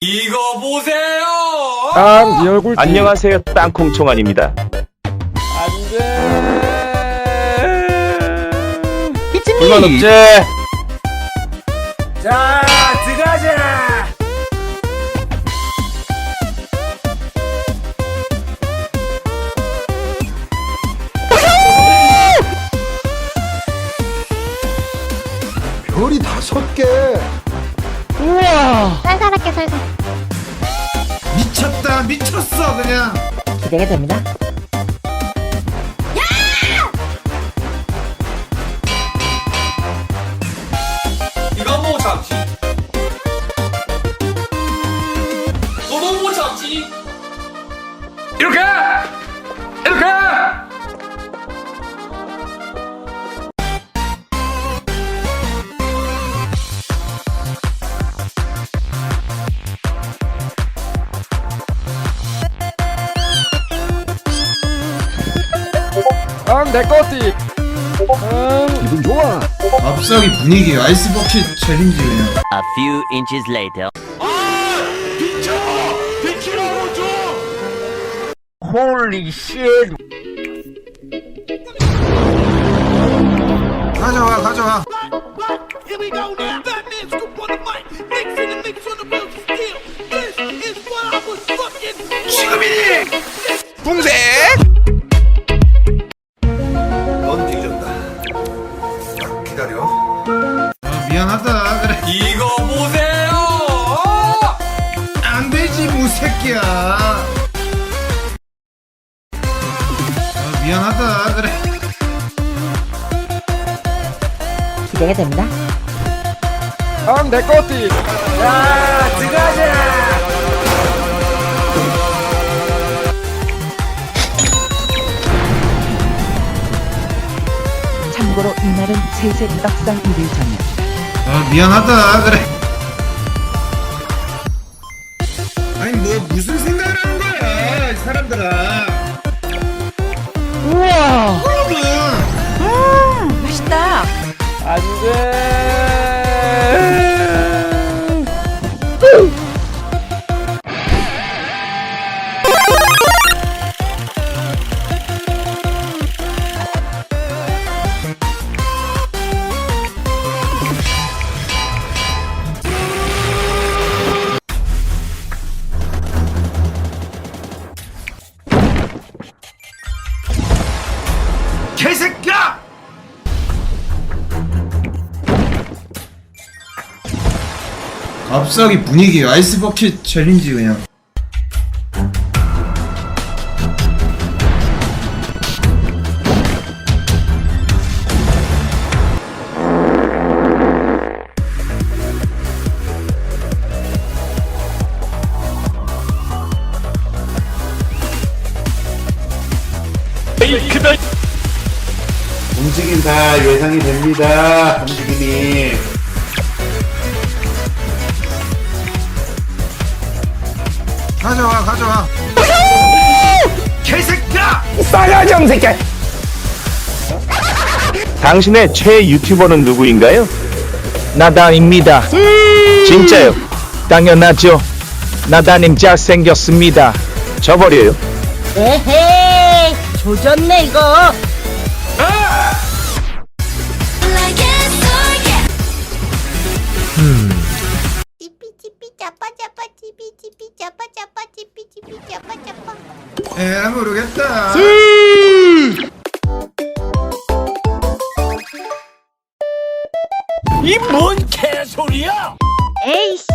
이거 보세요! 땅, 네 얼굴. 안녕하세요 땅콩총알입니다 안 돼. 불만 없지? 자, 들어가자! 별이 다섯 개. 쌀쌀하게 살살. 미쳤다 미쳤어 그냥. 기대가 됩니다. 땅, 내 거지. 땅. 기분 좋아. 앞서기 분위기 아이스 버킷 챌린지 그냥 A few inches later. 가져와 가져와 Here we go now. Batman scoop on the mic. Mix in the mix on the wheels of steel. This is what I was fucking. 지금이니. 새끼야 아, 미안하다 그래 기대가 됩니다. 땅, 내 거지. 자, 들어가자! 참고로 이날은 세제 떡상 1일 전이야. 아 미안하다 그래 거야 갑자기 분위기 아이스 버킷 챌린지 그냥 움직임 다 예상이 됩니다. 움직임이. 가져와 가져와. 개새끼야! 당신의 최애 유튜버는 누구인가요? 나다입니다. 진짜요? 당연하죠. 나다님 잘생겼습니다. 저버려요? 에헤이 조졌네 이거. 찌 에 모르겠다. 이 뭔 개소리야! 에이씨